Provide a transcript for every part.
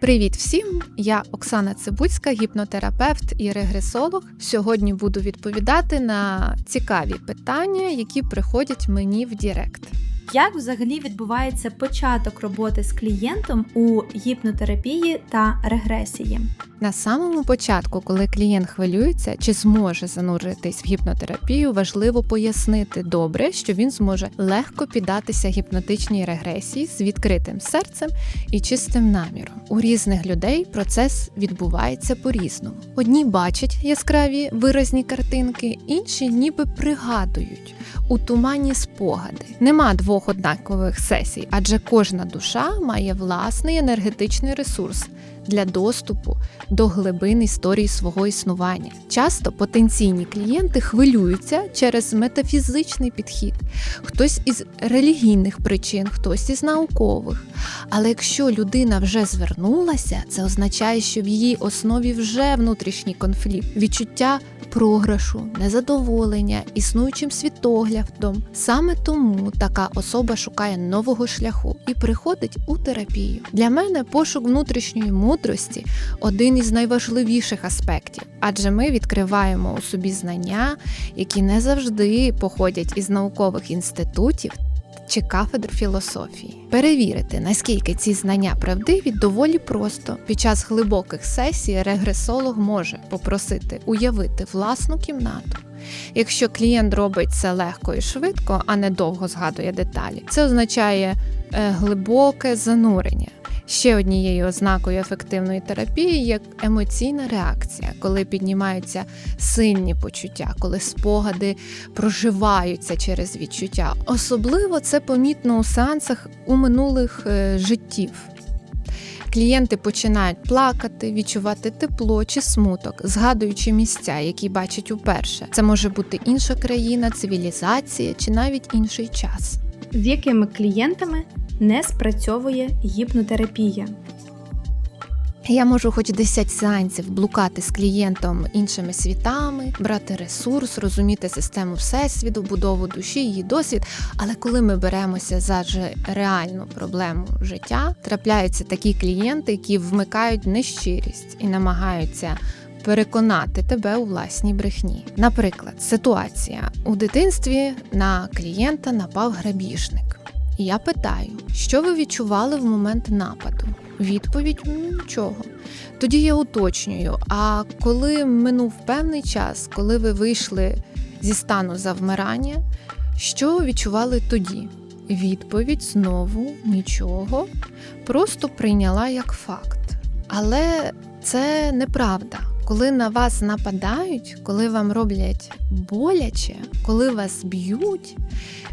Привіт всім! Я Оксана Цибуцька, гіпнотерапевт і регресолог. Сьогодні буду відповідати на цікаві питання, які приходять мені в Дірект. Як взагалі відбувається початок роботи з клієнтом у гіпнотерапії та регресії? На самому початку, коли клієнт хвилюється чи зможе зануритись в гіпнотерапію, важливо пояснити добре, що він зможе легко піддатися гіпнотичній регресії з відкритим серцем і чистим наміром. У різних людей процес відбувається по-різному. Одні бачать яскраві виразні картинки, інші ніби пригадують у тумані спогади. Нема двох однакових сесій, адже кожна душа має власний енергетичний ресурс для доступу до глибин історії свого існування. Часто потенційні клієнти хвилюються через метафізичний підхід, хтось із релігійних причин, хтось із наукових. Але якщо людина вже звернулася, це означає, що в її основі вже внутрішній конфлікт, відчуття програшу, незадоволення, існуючим світоглядом. Саме тому така особа шукає нового шляху і приходить у терапію. Для мене пошук внутрішньої мудрості один із найважливіших аспектів, адже ми відкриваємо у собі знання, які не завжди походять із наукових інститутів. Чи кафедр філософії перевірити, наскільки ці знання правдиві, доволі просто. Під час глибоких сесій регресолог може попросити уявити власну кімнату. Якщо клієнт робить це легко і швидко, а не довго згадує деталі, це означає е, глибоке занурення. Ще однією ознакою ефективної терапії є емоційна реакція, коли піднімаються сильні почуття, коли спогади проживаються через відчуття. Особливо це помітно у сеансах у минулих е, життів. Клієнти починають плакати, відчувати тепло чи смуток, згадуючи місця, які бачать уперше. Це може бути інша країна, цивілізація чи навіть інший час. З якими клієнтами не спрацьовує гіпнотерапія? Я можу хоч 10 сеансів блукати з клієнтом іншими світами, брати ресурс, розуміти систему всесвіту, будову душі, її досвід. Але коли ми беремося за реальну проблему життя, трапляються такі клієнти, які вмикають нещирість і намагаються. Переконати тебе у власній брехні. Наприклад, ситуація у дитинстві на клієнта напав грабіжник. І я питаю, що ви відчували в момент нападу? Відповідь нічого. Тоді я уточнюю. А коли минув певний час, коли ви вийшли зі стану завмирання, що відчували тоді? Відповідь знову нічого, просто прийняла як факт. Але це неправда. Коли на вас нападають, коли вам роблять боляче, коли вас б'ють,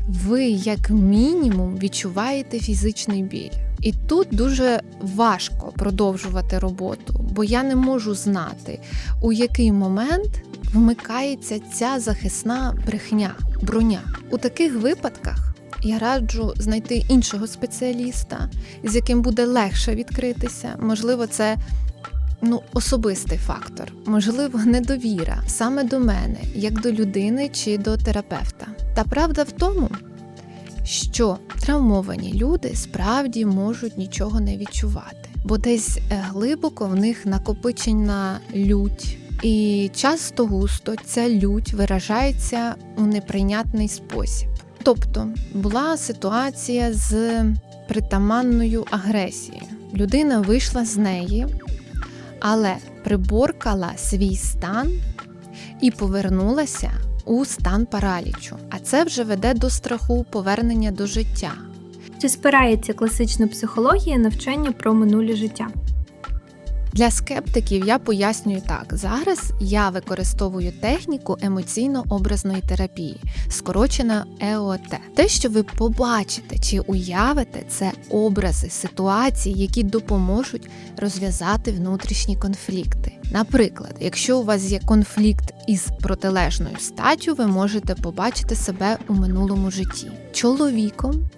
ви як мінімум відчуваєте фізичний біль. І тут дуже важко продовжувати роботу, бо я не можу знати, у який момент вмикається ця захисна брехня, броня. У таких випадках я раджу знайти іншого спеціаліста, з яким буде легше відкритися. Можливо, це ну, особистий фактор, можливо, недовіра саме до мене, як до людини чи до терапевта. Та правда в тому що травмовані люди справді можуть нічого не відчувати, бо десь е, глибоко в них накопичена лють. І часто густо ця лють виражається у неприйнятний спосіб. Тобто була ситуація з притаманною агресією. Людина вийшла з неї, але приборкала свій стан і повернулася у стан паралічу, а це вже веде до страху повернення до життя. Чи спирається класична психологія навчання про минуле життя? Для скептиків я пояснюю так: зараз я використовую техніку емоційно-образної терапії, скорочена ЕОТ. Те, що ви побачите чи уявите, це образи ситуації, які допоможуть розв'язати внутрішні конфлікти. Наприклад, якщо у вас є конфлікт із протилежною статтю, ви можете побачити себе у минулому житті чоловіком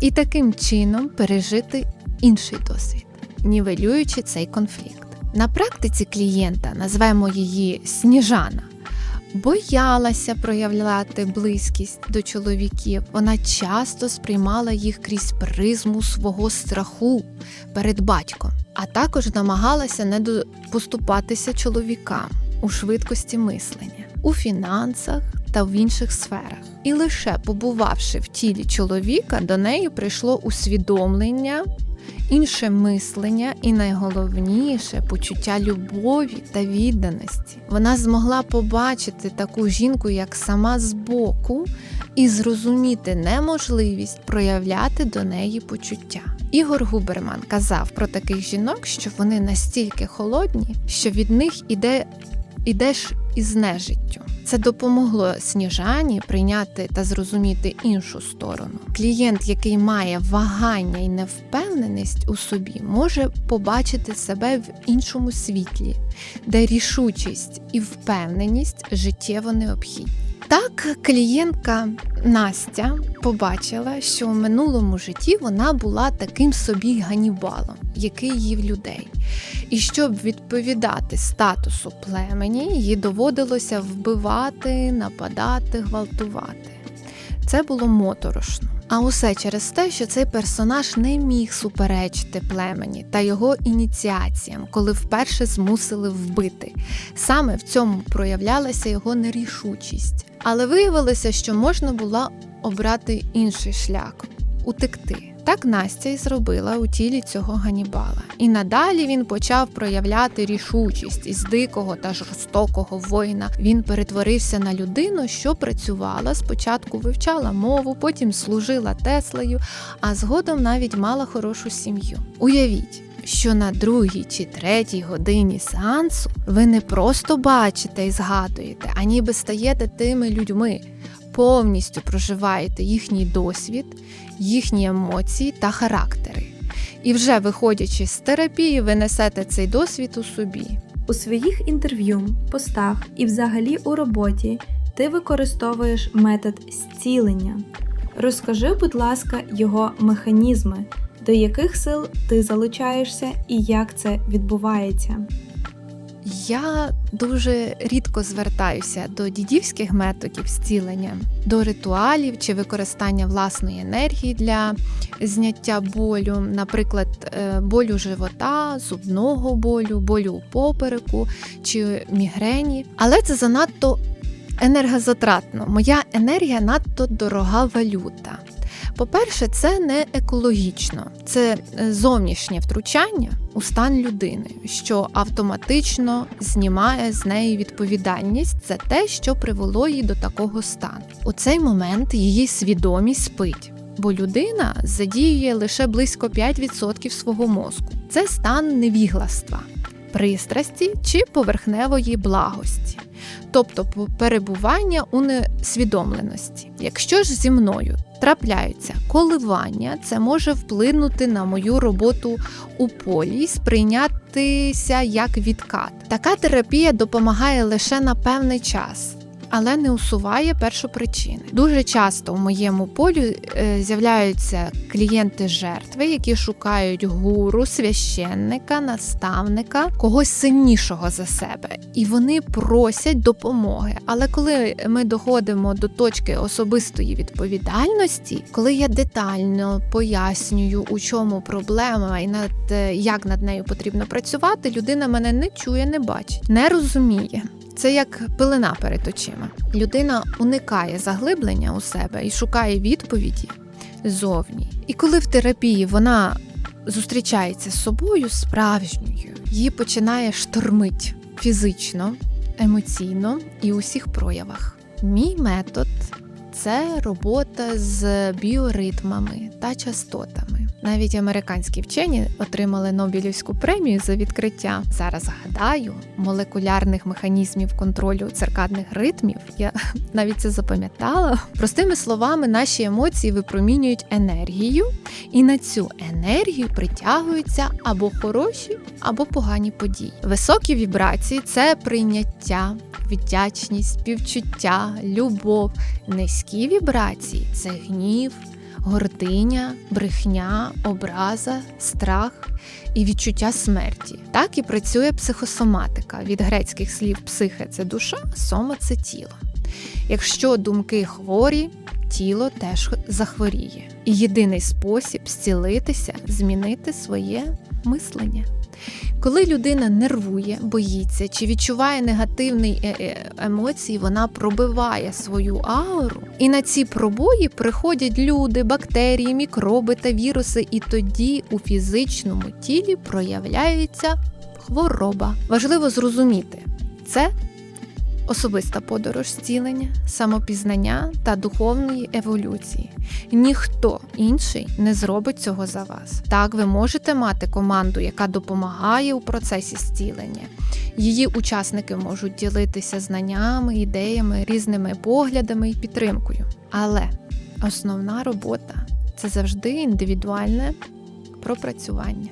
і таким чином пережити інший досвід нівелюючи цей конфлікт. На практиці клієнта, назвемо її Сніжана, боялася проявляти близькість до чоловіків. Вона часто сприймала їх крізь призму свого страху перед батьком. а також намагалася не поступатися чоловікам у швидкості мислення, у фінансах та в інших сферах. І лише побувавши в тілі чоловіка, до неї прийшло усвідомлення, інше мислення і найголовніше почуття любові та відданості. Вона змогла побачити таку жінку, як сама збоку, і зрозуміти неможливість проявляти до неї почуття. Ігор Губерман казав про таких жінок, що вони настільки холодні, що від них іде ідеш із нежиттю. Це допомогло Сніжані прийняти та зрозуміти іншу сторону. Клієнт, який має вагання і невпевненість у собі, може побачити себе в іншому світлі, де рішучість і впевненість життєво необхідні. Так, клієнтка Настя побачила, що в минулому житті вона була таким собі ганібалом, який їв людей. І щоб відповідати статусу племені, їй доводилося вбивати, нападати, гвалтувати. Це було моторошно. А усе через те, що цей персонаж не міг суперечити племені та його ініціаціям, коли вперше змусили вбити. Саме в цьому проявлялася його нерішучість. Але виявилося, що можна було обрати інший шлях утекти. Так Настя і зробила у тілі цього Ганібала. І надалі він почав проявляти рішучість із дикого та жорстокого воїна. Він перетворився на людину, що працювала спочатку вивчала мову, потім служила Теслею, а згодом навіть мала хорошу сім'ю. Уявіть. Що на другій чи третій годині сеансу ви не просто бачите і згадуєте, а ніби стаєте тими людьми, повністю проживаєте їхній досвід, їхні емоції та характери. І вже виходячи з терапії, ви несете цей досвід у собі. У своїх інтерв'ю, постах і взагалі у роботі ти використовуєш метод зцілення. Розкажи, будь ласка, його механізми, до яких сил ти залучаєшся і як це відбувається. Я дуже рідко звертаюся до дідівських методів зцілення, до ритуалів чи використання власної енергії для зняття болю, наприклад, е, болю живота, зубного болю, болю у попереку чи мігрені. Але це занадто енергозатратно. Моя енергія надто дорога валюта. По-перше, це не екологічно, це е, зовнішнє втручання у стан людини, що автоматично знімає з неї відповідальність за те, що привело її до такого стану. У цей момент її свідомість спить. Бо людина задіює лише близько 5% свого мозку. Це стан невігластва, пристрасті чи поверхневої благості, тобто перебування у несвідомленості. Якщо ж зі мною трапляються коливання, це може вплинути на мою роботу у полі, сприйнятися як відкат. Така терапія допомагає лише на певний час. Але не усуває першопричини. Дуже часто у моєму полі е, з'являються клієнти-жертви, які шукають гуру, священника, наставника, когось сильнішого за себе, і вони просять допомоги. Але коли ми доходимо до точки особистої відповідальності, коли я детально пояснюю, у чому проблема і над е, як над нею потрібно працювати, людина мене не чує, не бачить, не розуміє. Це як пилина перед очима. Людина уникає заглиблення у себе і шукає відповіді зовні. І коли в терапії вона зустрічається з собою справжньою, її починає штормить фізично, емоційно і у всіх проявах. Мій метод це робота з біоритмами та частотами. Навіть американські вчені отримали Нобелівську премію за відкриття. Зараз згадаю молекулярних механізмів контролю циркадних ритмів. Я навіть це запам'ятала. Простими словами, наші емоції випромінюють енергію, і на цю енергію притягуються або хороші, або погані події. Високі вібрації це прийняття, вдячність, співчуття, любов. Низькі вібрації це гнів гординя, брехня, образа, страх і відчуття смерті. Так і працює психосоматика. Від грецьких слів психе це душа, сома це тіло. Якщо думки хворі, тіло теж захворіє. І єдиний спосіб зцілитися змінити своє мислення. Коли людина нервує, боїться чи відчуває негативні е- е- емоції, вона пробиває свою ауру. І на ці пробої приходять люди, бактерії, мікроби та віруси, і тоді у фізичному тілі проявляється хвороба. Важливо зрозуміти, це особиста подорож зцілення, самопізнання та духовної еволюції. Ніхто інший не зробить цього за вас. Так, ви можете мати команду, яка допомагає у процесі зцілення. Її учасники можуть ділитися знаннями, ідеями, різними поглядами і підтримкою. Але основна робота це завжди індивідуальне пропрацювання.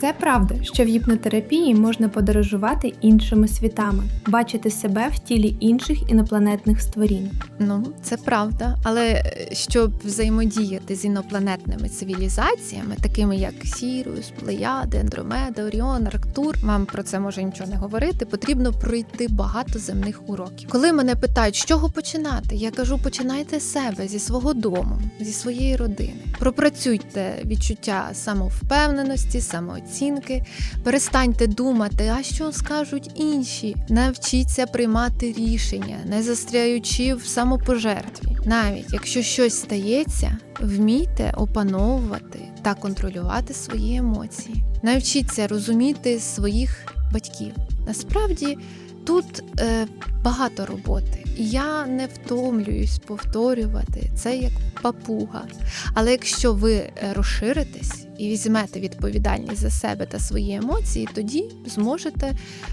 Це правда, що в гіпнотерапії можна подорожувати іншими світами, бачити себе в тілі інших інопланетних створінь. Ну, це правда. Але е, щоб взаємодіяти з інопланетними цивілізаціями, такими як Сіріус, Плеяди, Андромеда, Оріон, Арктур, вам про це може нічого не говорити. Потрібно пройти багато земних уроків. Коли мене питають, з чого починати, я кажу: починайте з себе зі свого дому, зі своєї родини. Пропрацюйте відчуття самовпевненості, самооцінки, перестаньте думати, а що скажуть інші. Навчіться приймати рішення, не застряючи в самопожертві. Навіть якщо щось стається, вмійте опановувати та контролювати свої емоції. Навчіться розуміти своїх батьків. Насправді тут е, багато роботи, і я не втомлююсь повторювати це як папуга. Але якщо ви е, розширитесь і візьмете відповідальність за себе та свої емоції, тоді зможете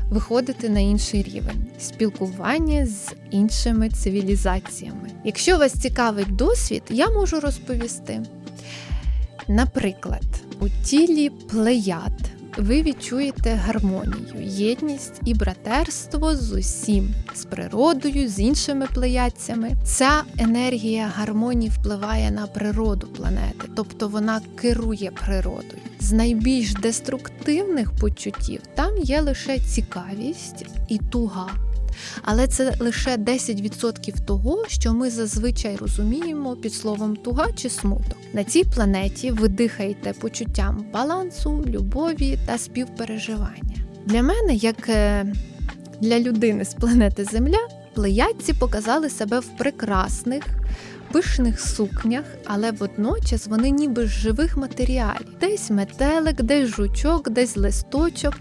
виходити на інший рівень спілкування з іншими цивілізаціями. Якщо вас цікавить досвід, я можу розповісти. Наприклад, у тілі плеяд ви відчуєте гармонію, єдність і братерство з усім, з природою, з іншими плеядцями. Ця енергія гармонії впливає на природу планети, тобто вона керує природою. З найбільш деструктивних почуттів там є лише цікавість і туга. Але це лише 10% того, що ми зазвичай розуміємо під словом туга чи смуток. На цій планеті ви дихаєте почуттям балансу, любові та співпереживання. Для мене, як е, для людини з планети Земля, плеядці показали себе в прекрасних. Пишних сукнях, але водночас вони ніби з живих матеріалів. Десь метелик, десь жучок, десь листочок.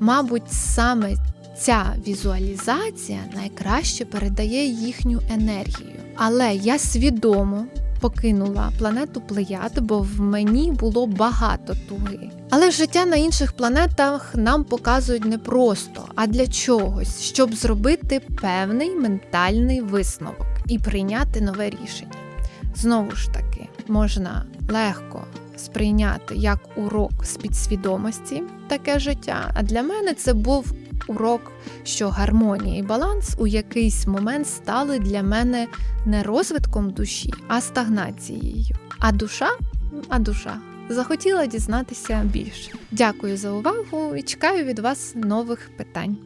Мабуть, саме ця візуалізація найкраще передає їхню енергію. Але я свідомо покинула планету Плеяд, бо в мені було багато туги. Але життя на інших планетах нам показують не просто, а для чогось, щоб зробити певний ментальний висновок і прийняти нове рішення. Знову ж таки, можна легко сприйняти як урок з підсвідомості таке життя. А для мене це був урок, що гармонія і баланс у якийсь момент стали для мене не розвитком душі, а стагнацією. А душа, а душа захотіла дізнатися більше. Дякую за увагу і чекаю від вас нових питань.